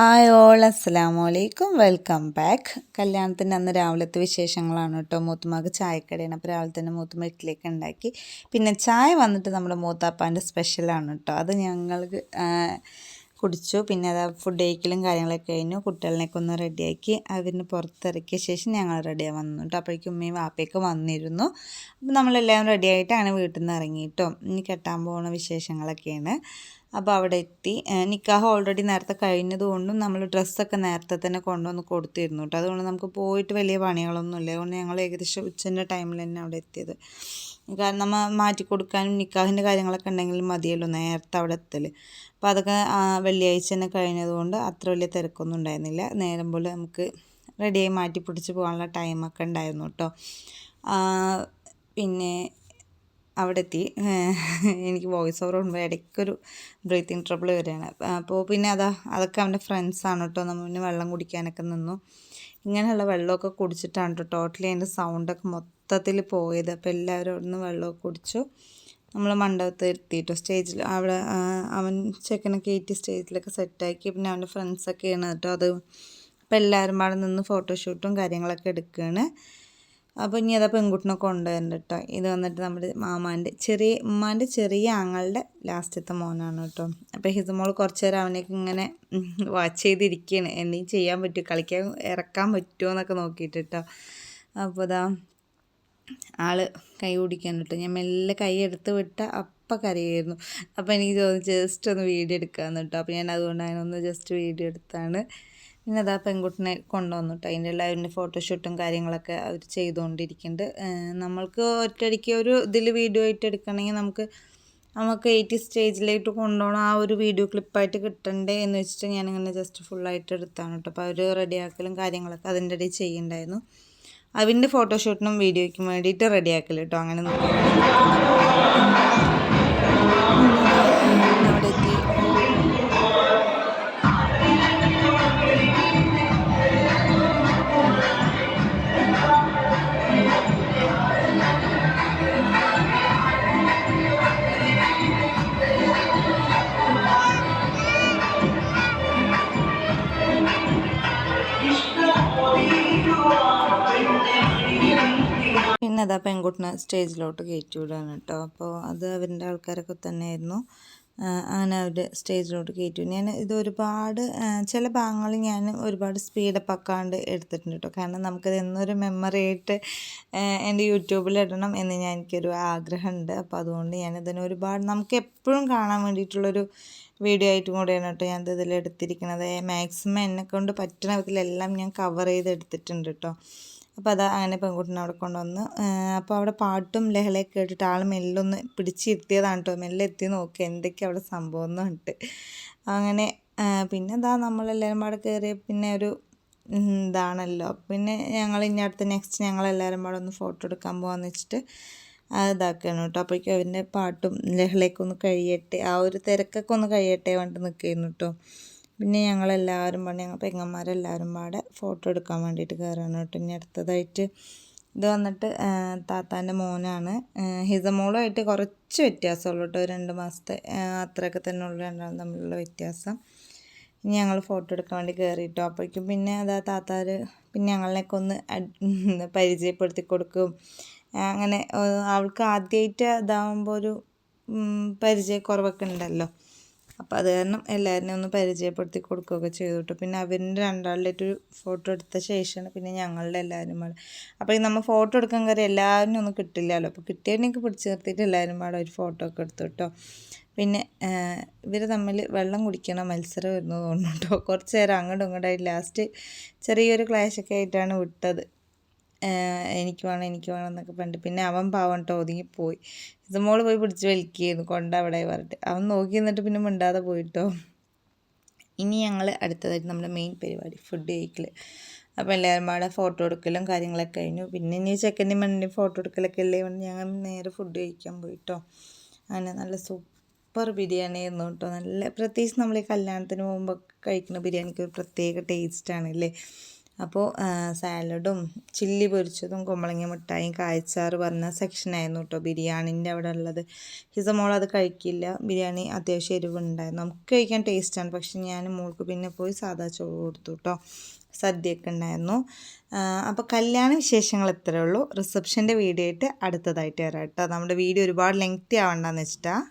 Hi all അസ്സലാമു അലൈക്കും. Welcome back. കല്യാണത്തിന്റെ അന്ന് രാവിലത്തെ വിശേഷങ്ങളാണ് കേട്ടോ. മൂത്തുമാക്ക് ചായക്കടയാണ്. അപ്പോൾ രാവിലെ തന്നെ മൂത്തുമ്മ ഇഡ്ഡലിയൊക്കെ ഉണ്ടാക്കി. പിന്നെ ചായ വന്നിട്ട് നമ്മുടെ മൂത്താപ്പാന്റെ സ്പെഷ്യലാണ് കേട്ടോ. അത് ഞങ്ങൾക്ക് കുടിച്ചു. പിന്നെ അത് ഫുഡ് കഴിക്കലും കാര്യങ്ങളൊക്കെ കഴിഞ്ഞു. കുട്ടികളിനെയൊക്കെ ഒന്ന് റെഡിയാക്കി അവരിന് പുറത്തിറക്കിയ ശേഷം ഞങ്ങൾ റെഡിയായി വന്നു കേട്ടോ. അപ്പോഴേക്കും ഉമ്മയും വാപ്പയൊക്കെ വന്നിരുന്നു. അപ്പോൾ നമ്മളെല്ലാവരും റെഡിയായിട്ട് അങ്ങനെ വീട്ടിൽ നിന്ന് ഇറങ്ങി കേട്ടോ. ഇനി കെട്ടാൻ പോകുന്ന വിശേഷങ്ങളൊക്കെയാണ്. അപ്പോൾ അവിടെ എത്തി. നിക്കാഹ് ഓൾറെഡി നേരത്തെ കഴിഞ്ഞതുകൊണ്ടും നമ്മൾ ഡ്രസ്സൊക്കെ നേരത്തെ തന്നെ കൊണ്ടുവന്ന് കൊടുത്തിരുന്നു കേട്ടോ. അതുകൊണ്ട് നമുക്ക് പോയിട്ട് വലിയ പണികളൊന്നുമില്ല അതുകൊണ്ട് ഞങ്ങൾ ഏകദേശം ഉച്ചന്റെ ടൈമിൽ തന്നെ അവിടെ എത്തിയത്. കാരണം നമ്മൾ മാറ്റി കൊടുക്കാനും നിക്കാഹിന്റെ കാര്യങ്ങളൊക്കെ ഉണ്ടെങ്കിൽ മതിയല്ലോ നേരത്തെ അവിടെ എത്തൽ അപ്പോൾ അതൊക്കെ വെള്ളിയാഴ്ച തന്നെ കഴിഞ്ഞതുകൊണ്ട് അത്ര വലിയ തിരക്കൊന്നും ഉണ്ടായിരുന്നില്ല. നേരം പോലെ നമുക്ക് റെഡിയായി മാറ്റി പിടിച്ച് പോകാനുള്ള ടൈമൊക്കെ ഉണ്ടായിരുന്നു കേട്ടോ. പിന്നെ അവിടെ എത്തി എനിക്ക് വോയിസ് ഓവർ കൊണ്ടുപോയി ഇടയ്ക്കൊരു ബ്രീത്തിങ് ട്രബിൾ വരികയാണ് അപ്പോൾ പിന്നെ അതാ അതൊക്കെ അവന്റെ ഫ്രണ്ട്സാണ് കേട്ടോ നമ്മൾ പിന്നെ വെള്ളം കുടിക്കാനൊക്കെ നിന്നു. ഇങ്ങനെയുള്ള വെള്ളമൊക്കെ കുടിച്ചിട്ടാണ് കേട്ടോ ടോട്ടലി അതിന്റെ സൗണ്ടൊക്കെ മൊത്തത്തിൽ പോയത്. അപ്പോൾ എല്ലാവരും അവിടെ നിന്ന് വെള്ളമൊക്കെ കുടിച്ചു. നമ്മൾ മണ്ഡപത്ത് എത്തിയിട്ടോ സ്റ്റേജിൽ അവിടെ അവൻ ചെക്കനെ കയറ്റി സ്റ്റേജിലൊക്കെ സെറ്റാക്കി പിന്നെ അവന്റെ ഫ്രണ്ട്സൊക്കെയാണ് കേട്ടോ അത് അപ്പോൾ എല്ലാവരും അവിടെ നിന്ന് ഫോട്ടോഷൂട്ടും കാര്യങ്ങളൊക്കെ എടുക്കുകയാണ് അപ്പോൾ ഇനി അതാ പെൺകുട്ടിനെ കൊണ്ടുവരണ്ട കേട്ടോ ഇത് വന്നിട്ട് നമ്മുടെ മാമാന്റെ ചെറിയ ഉമ്മാന്റെ ചെറിയ ആങ്ങളുടെ ലാസ്റ്റത്തെ മോനാണ് കേട്ടോ. അപ്പോൾ ഹിസമോൾ കുറച്ച് നേരം അവനേക്ക് ഇങ്ങനെ വാച്ച് ചെയ്തിരിക്കുകയാണ് എന്തെങ്കിലും ചെയ്യാൻ പറ്റുമോ? കളിക്കാൻ ഇറക്കാൻ പറ്റുമോ എന്നൊക്കെ നോക്കിയിട്ട് കേട്ടോ. അപ്പോൾ ഇതാ ആൾ കൈ കുടിക്കാൻ കേട്ടോ. ഞാൻ മെല്ലെ കൈ എടുത്ത് വിട്ട അപ്പം കരയായിരുന്നു. അപ്പോൾ എനിക്ക് തോന്നി ജസ്റ്റ് ഒന്ന് വീഡിയോ എടുക്കാമെന്ന് കേട്ടോ. അപ്പോൾ ഞാൻ അതുകൊണ്ട് അതിനൊന്ന് ജസ്റ്റ് വീഡിയോ എടുത്താണ്. പിന്നെ അതാ പെൺകുട്ടിനെ കൊണ്ടുവന്നിട്ട്. അതിന്റെ എല്ലാവരുടെ ഫോട്ടോഷൂട്ടും കാര്യങ്ങളൊക്കെ അവർ ചെയ്തുകൊണ്ടിരിക്കുന്നുണ്ട്. നമ്മൾക്ക് ഒറ്റയടിക്ക് ഒരു ഇതിൽ വീഡിയോ ആയിട്ട് എടുക്കണമെങ്കിൽ നമുക്ക് നമുക്ക് എയ്റ്റി സ്റ്റേജിലേക്ക് കൊണ്ടുപോകണം. ആ ഒരു വീഡിയോ ക്ലിപ്പായിട്ട് കിട്ടണ്ടേ എന്ന് വെച്ചിട്ട് ഞാനിങ്ങനെ ജസ്റ്റ് ഫുള്ളായിട്ട് എടുത്താണ് കേട്ടോ. അപ്പോൾ അവർ റെഡിയാക്കലും കാര്യങ്ങളൊക്കെ അതിന്റെ ഇടയിൽ ചെയ്യുന്നുണ്ടായിരുന്നു അവന്റെ ഫോട്ടോഷൂട്ടിനും വീഡിയോയ്ക്കും വേണ്ടിയിട്ട് റെഡിയാക്കൽ കേട്ടോ. അങ്ങനെ നോക്കി പിന്നെ അതാ പെൺകുട്ടിനെ സ്റ്റേജിലോട്ട് കയറ്റി വിടുകയാണ് കേട്ടോ. അപ്പോൾ അത് അവരുടെ ആൾക്കാരൊക്കെ തന്നെയായിരുന്നു. അങ്ങനെ അവർ സ്റ്റേജിലോട്ട് കയറ്റി. ഞാൻ ഇത് ഒരുപാട് ചില ഭാഗങ്ങൾ ഞാൻ ഒരുപാട് സ്പീഡപ്പ് ആക്കാണ്ട് എടുത്തിട്ടുണ്ട് കേട്ടോ. കാരണം നമുക്കത് എന്നൊരു മെമ്മറി ആയിട്ട് എന്റെ യൂട്യൂബിൽ ഇടണം എന്ന് ഞാൻ എനിക്കൊരു ആഗ്രഹമുണ്ട്. അപ്പോൾ അതുകൊണ്ട് ഞാനിതിന് ഒരുപാട് നമുക്ക് എപ്പോഴും കാണാൻ വേണ്ടിയിട്ടുള്ളൊരു വീഡിയോ ആയിട്ടും കൂടെയാണ് കേട്ടോ ഞാൻ ഇതിൽ എടുത്തിരിക്കുന്നത്. മാക്സിമം എന്നെ കൊണ്ട് പറ്റുന്ന വിധത്തിലെല്ലാം ഞാൻ കവർ ചെയ്ത് എടുത്തിട്ടുണ്ട് കേട്ടോ. അപ്പോൾ അത് അങ്ങനെ പെൺകുട്ടിനെ അവിടെ കൊണ്ടുവന്ന് അപ്പോൾ അവിടെ പാട്ടും ലഹളയൊക്കെ കേട്ടിട്ട് ആൾ മെല്ലൊന്ന് പിടിച്ചിരുത്തിയതാണ് കേട്ടോ മെല്ലെ എത്തി നോക്കി എന്തൊക്കെയാണ് അവിടെ സംഭവം എന്ന് പറഞ്ഞിട്ട്. അങ്ങനെ പിന്നെ എന്താ നമ്മളെല്ലാവരും പാടെ കയറി പിന്നെ ഒരു ഇതാണല്ലോ. പിന്നെ ഞങ്ങൾ ഇനി അടുത്ത് നെക്സ്റ്റ് ഞങ്ങളെല്ലാവരും പാടെ ഒന്ന് ഫോട്ടോ എടുക്കാൻ പോകാമെന്ന് വെച്ചിട്ട് ഇതാക്കുകയാണ് കേട്ടോ അപ്പോഴേക്കും അവന്റെ പാട്ടും ലഹളയൊക്കെ ഒന്ന് കഴിയട്ടെ ആ ഒരു തിരക്കൊക്കെ ഒന്ന് കഴിയട്ടെ പറഞ്ഞിട്ട് നിൽക്കുന്നു കേട്ടോ പിന്നെ ഞങ്ങളെല്ലാവരും പാടെ ഞങ്ങൾ പെങ്ങന്മാരെല്ലാവരും പാടെ ഫോട്ടോ എടുക്കാൻ വേണ്ടിയിട്ട് കയറാണ് കേട്ടോ. ഇനി അടുത്തതായിട്ട് ഇത് വന്നിട്ട് താത്താന്റെ മോനാണ്. ഹിസമോളുമായിട്ട് കുറച്ച് വ്യത്യാസമുള്ളൂ കേട്ടോ. രണ്ട് മാസത്തെ അത്രയൊക്കെ തന്നെ ഉള്ളൂ. രണ്ടാളും തമ്മിലുള്ള വ്യത്യാസം. ഇനി ഞങ്ങൾ ഫോട്ടോ എടുക്കാൻ വേണ്ടി കയറിയിട്ടോ അപ്പോഴേക്കും പിന്നെ അതാ താത്താർ പിന്നെ ഞങ്ങളിനൊക്കെ ഒന്ന് പരിചയപ്പെടുത്തി കൊടുക്കും. അങ്ങനെ അവൾക്ക് ആദ്യമായിട്ട് ഇതാകുമ്പോൾ ഒരു പരിചയക്കുറവൊക്കെ ഉണ്ടല്ലോ. അപ്പോൾ അത് കാരണം എല്ലാവരെയും ഒന്ന് പരിചയപ്പെടുത്തി കൊടുക്കുകയൊക്കെ ചെയ്തു കേട്ടോ. പിന്നെ അവരിന്റെ രണ്ടാളുടെ ഒരു ഫോട്ടോ എടുത്ത ശേഷമാണ് പിന്നെ ഞങ്ങളുടെ എല്ലാവരും പാടെ. അപ്പോൾ നമ്മൾ ഫോട്ടോ എടുക്കാൻ കാര്യം എല്ലാവരും ഒന്നും കിട്ടില്ലല്ലോ. അപ്പോൾ കിട്ടിയതിനൊക്കെ പിടിച്ച് നിർത്തിയിട്ട് എല്ലാവരും പാടെ ഒരു ഫോട്ടോ ഒക്കെ എടുത്തു കേട്ടോ. പിന്നെ ഇവർ തമ്മിൽ വെള്ളം കുടിക്കണ മത്സരം വരുന്നത് തോന്നുന്നു കുറച്ച് നേരം അങ്ങോട്ടും ഇങ്ങോട്ടായി ലാസ്റ്റ് ചെറിയൊരു ക്ലാഷൊക്കെ ആയിട്ടാണ് വിട്ടത്. എനിക്ക് വേണം എനിക്ക് വേണം എന്നൊക്കെ പറഞ്ഞിട്ട് പിന്നെ അവൻ പാവം കേട്ടോ ഒതുങ്ങിപ്പോയി. ഇത് മോൾ പോയി പിടിച്ച് വലിക്കുകയായിരുന്നു കൊണ്ട അവിടെ പറഞ്ഞിട്ട്. അവൻ നോക്കി നിന്നിട്ട് പിന്നെ മിണ്ടാതെ പോയിട്ടോ. ഇനി ഞങ്ങൾ അടുത്തതായിട്ട് നമ്മുടെ മെയിൻ പരിപാടി ഫുഡ് കഴിക്കൽ അപ്പോൾ എല്ലാവരും അവിടെ ഫോട്ടോ എടുക്കലും കാര്യങ്ങളൊക്കെ കഴിഞ്ഞു. പിന്നെ ഇനി ചെക്കന്റെ മണ്ണിന്റെ ഫോട്ടോ എടുക്കലൊക്കെ അല്ലേ ഞങ്ങൾ നേരെ ഫുഡ് കഴിക്കാൻ പോയിട്ടോ. അങ്ങനെ നല്ല സൂപ്പർ ബിരിയാണി ആയിരുന്നു കേട്ടോ. നല്ല പ്രത്യേകിച്ച് നമ്മൾ ഈ കല്യാണത്തിന് പോകുമ്പോൾ കഴിക്കുന്ന ബിരിയാണിക്ക് ഒരു പ്രത്യേക ടേസ്റ്റാണ് അല്ലേ? അപ്പോൾ സാലഡും ചില്ലി പൊരിച്ചതും കുമ്പളങ്ങ മിഠായിയും കായച്ചാറ് പറഞ്ഞ സെക്ഷനായിരുന്നു കേട്ടോ ബിരിയാണിന്റെ അവിടെ ഉള്ളത്. ഹിസമോൾ അത് കഴിക്കില്ല. ബിരിയാണി അത്യാവശ്യം എരിവുണ്ടായിരുന്നു. നമുക്ക് കഴിക്കാൻ ടേസ്റ്റാണ് പക്ഷെ ഞാൻ മോൾക്ക് പിന്നെ പോയി സാധാ ചോറ് കൊടുത്തു കേട്ടോ സദ്യയൊക്കെ ഉണ്ടായിരുന്നു. അപ്പോൾ കല്യാണ വിശേഷങ്ങൾ ഇത്രയേ ഉള്ളൂ. റിസപ്ഷന്റെ വീഡിയോ ആയിട്ട് അടുത്തതായിട്ട് വരാം കേട്ടോ നമ്മുടെ വീഡിയോ ഒരുപാട് ലെങ്ത്തി ആവണ്ടെന്ന് വെച്ചിട്ടാണ്